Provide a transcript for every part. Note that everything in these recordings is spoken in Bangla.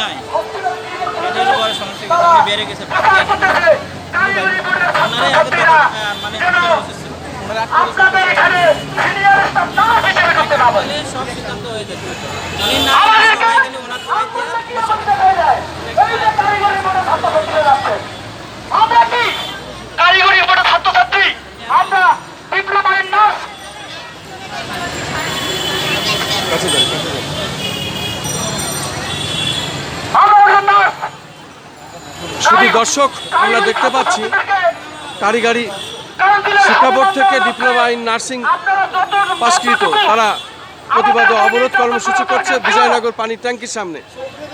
নাই। এটা হলো বড় সমস্যা কিন্তু বেড়ে গেছে। ওনারাই আগে মানে আপনাদের এখানে সিনিয়র স্টাফ না হিসেবে ঢুকতে না পারে সব সিদ্ধান্ত হয়ে উনি না সবাই খালি ওনার আপনারা কি করতে হয়ে যায় এই যে কারিগরি বোর্ডের ছাত্রছাত্রীরা যাচ্ছে আমরা কি কারিগরি বোর্ডের ছাত্রছাত্রী আমরা ডিপ্লোমা ইন নার্স আমরা একজন নার্স শুধু দর্শক আমরা দেখতে পাচ্ছি কারিগরি শিক্ষা বোর্ড থেকে ডিপ্লোমা ইন নার্সিং পাশকৃত। তারা প্রতিবাদ অবরোধ কর্মসূচি করছে বিজয়নগর পানির ট্যাঙ্কির সামনে।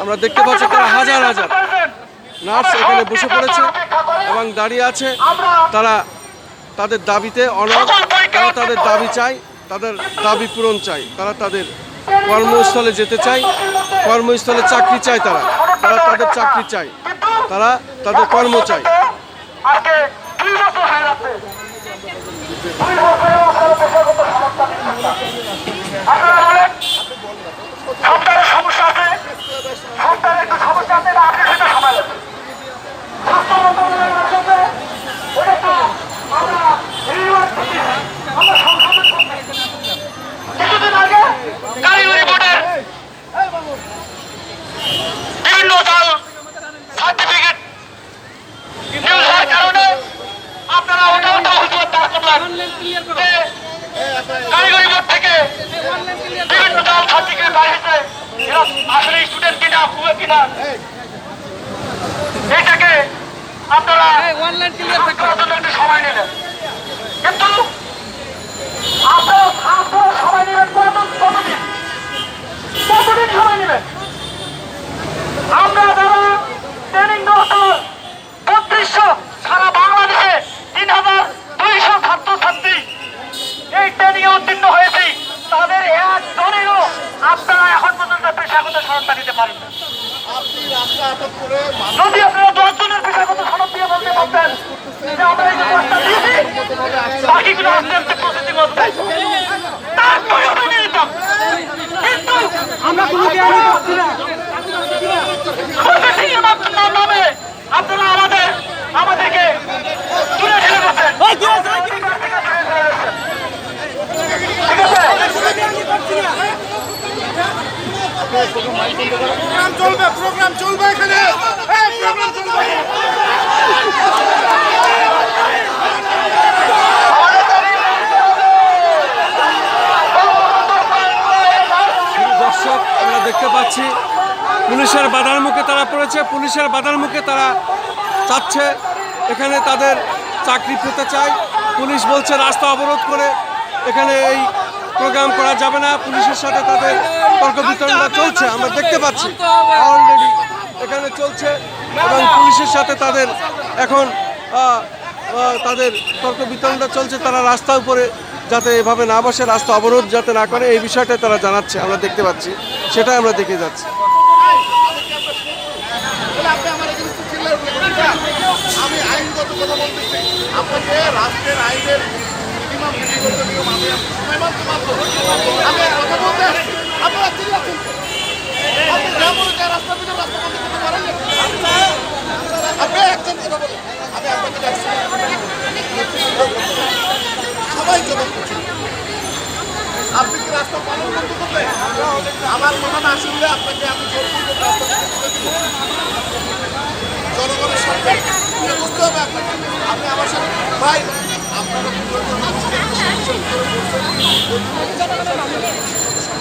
আমরা দেখতে পাচ্ছি তারা হাজার হাজার নার্স এখানে বসে পড়েছে এবং দাঁড়িয়ে আছে। তারা তাদের দাবিতে অনড়, তারা তাদের দাবি চায়, তাদের দাবি পূরণ চাই তারা তাদের কর্মস্থলে যেতে চায়, কর্মস্থলে চাকরি চায় তারা তারা তাদের চাকরি চায়। তারা তাদের কর্ম চায়। আজকে দুই বছর হয়ে যাচ্ছে দুই বছরেও আপনারা পেশাগত সমস্যা নিয়ে আপনারা বলেন সন্তানের সমস্যা আছে সন্তানের একটু সমস্যা আছে না আপনি সেটা সময় লাগবে স্বাস্থ্য মন্ত্রণালয়ের মাধ্যমে ওটা তো আমরা রিওয়ার্ড দিচ্ছি আমরা সংশোধন করছি কিছুদিন আগে কারিগরি বোর্ডের বিভিন্ন দল সার্টিফিকেট নিউজ হওয়ার কারণে আপনারা ওটা ওটা হুজুর দাঁড় করলেন যে বিভিন্ন দল আসলে স্টুডেন্ট কিনা কিনা এটাকে আপনারা ঠিক করার সনদটা দিতে পারেন। যদি আপনারা দশজনের পেশাগত সনদ দিয়ে বলতে পারতেন যে আমরা এই বাকিগুলো আস্তে প্রোগ্রাম চলবে এখানে? চলবে। দর্শক, আমরা দেখতে পাচ্ছি, পুলিশের বাধার মুখে তারা পড়েছে। পুলিশের বাধার মুখে তারা চাচ্ছে, এখানে তাদের চাকরি পেতে চায়। পুলিশ বলছে, রাস্তা অবরোধ করে এখানে এই প্রোগ্রাম করা যাবে না, পুলিশের সাথে তাদের তর্ক বিতরণটা চলছে, আমরা দেখতে পাচ্ছি। অলরেডি এখানে চলছে এবং পুলিশের সাথে তাদের এখন তাদের তর্ক বিতরণটা চলছে, তারা রাস্তার উপরে যাতে এভাবে না বসে, রাস্তা অবরোধ যাতে না করে, এই বিষয়টা তারা জানাচ্ছে, আমরা দেখতে পাচ্ছি, সেটাই আমরা দেখে যাচ্ছি। আমি আইনগত কথা বলতেছি আপনাকে রাষ্ট্রের আইনের সবাই আপনি কি রাস্তা পালন বন্ধ করবেন আমার কথা না শুনলে আপনাকে আমি রাস্তা থেকে তুলে দিব জনগণের এটা বুঝতে